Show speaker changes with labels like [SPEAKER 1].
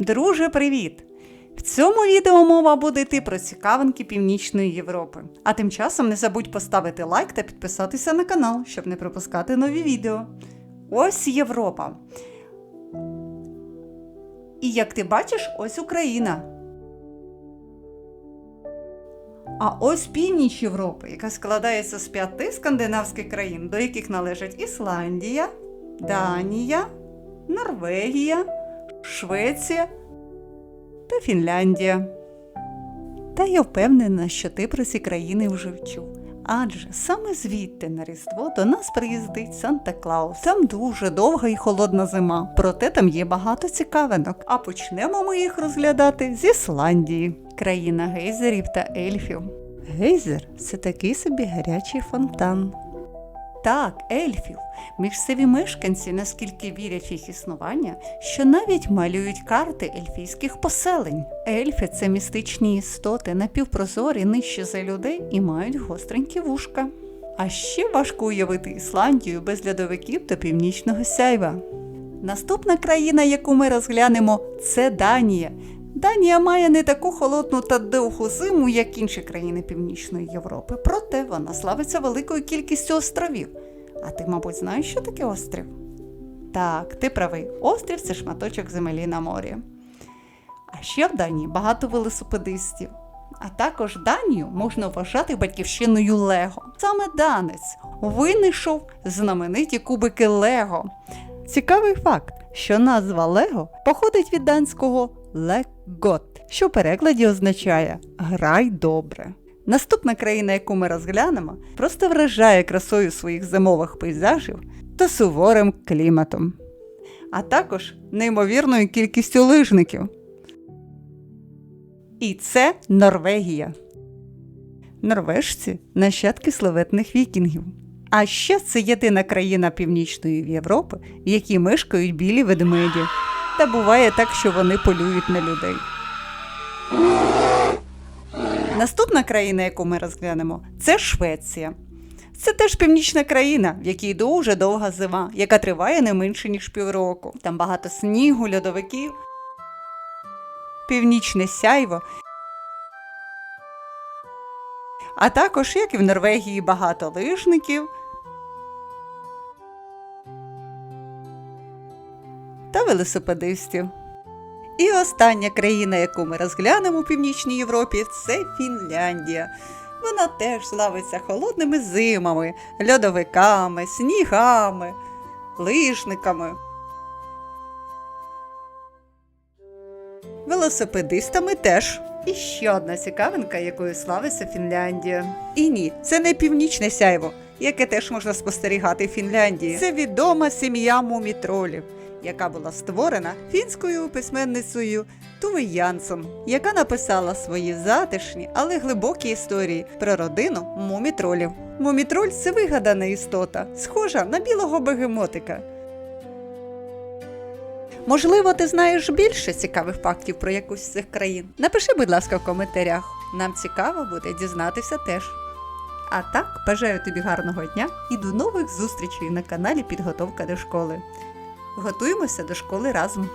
[SPEAKER 1] Друже, привіт! В цьому відео мова буде йти про цікавинки Північної Європи. А тим часом не забудь поставити лайк та підписатися на канал, щоб не пропускати нові відео. Ось Європа. І як ти бачиш, ось Україна. А ось північ Європи, яка складається з п'яти скандинавських країн, до яких належать Ісландія, Данія, Норвегія, Швеція та Фінляндія. Та я впевнена, що ти про ці країни вже вчув. Адже саме звідти на Різдво до нас приїздить Санта Клаус. Там дуже довга і холодна зима, проте там є багато цікавинок. А почнемо ми їх розглядати з Ісландії, країна гейзерів та ельфів. Гейзер це такий собі гарячий фонтан. Так, ельфів, місцеві мешканці наскільки вірять їх існування, що навіть малюють карти ельфійських поселень. Ельфи це містичні істоти, напівпрозорі, нижче за людей і мають гостренькі вушка. А ще важко уявити Ісландію без льодовиків та північного сяйва. Наступна країна, яку ми розглянемо, це Данія. Данія має не таку холодну та довгу зиму, як інші країни Північної Європи, проте вона славиться великою кількістю островів. А ти, мабуть, знаєш, що таке острів? Так, ти правий. Острів це шматочок землі на морі. А ще в Данії багато велосипедистів. А також Данію можна вважати батьківщиною Лего. Саме данець винайшов знамениті кубики Лего. Цікавий факт, що назва Лего походить від данського леггот, що в перекладі означає грай добре. Наступна країна, яку ми розглянемо, просто вражає красою своїх зимових пейзажів та суворим кліматом, а також неймовірною кількістю лижників. І це Норвегія. Норвежці нащадки славетних вікінгів. А ще це єдина країна Північної Європи, в якій мешкають білі ведмеді. Та буває так, що вони полюють на людей. Наступна країна, яку ми розглянемо, це Швеція. Це теж північна країна, в якій дуже довга зима, яка триває не менше ніж півроку. Там багато снігу, льодовиків, північне сяйво. А також, як і в Норвегії, багато лижників та велосипедистів. І остання країна, яку ми розглянемо у Північній Європі, це Фінляндія. Вона теж славиться холодними зимами, льодовиками, снігами, лижниками. Велосипедистами теж. І ще одна цікавинка, якою славиться Фінляндія. І ні, це не північне сяйво, яке теж можна спостерігати в Фінляндії. Це відома сім'я мумітролів, яка була створена фінською письменницею Туви Янсон, яка написала свої затишні, але глибокі історії про родину мумітролів. Мумітроль це вигадана істота, схожа на білого бегемотика. Можливо, ти знаєш більше цікавих фактів про якусь з цих країн. Напиши, будь ласка, в коментарях. Нам цікаво буде дізнатися теж. А так, бажаю тобі гарного дня і до нових зустрічей на каналі Підготовка до школи. Готуємося до школи разом.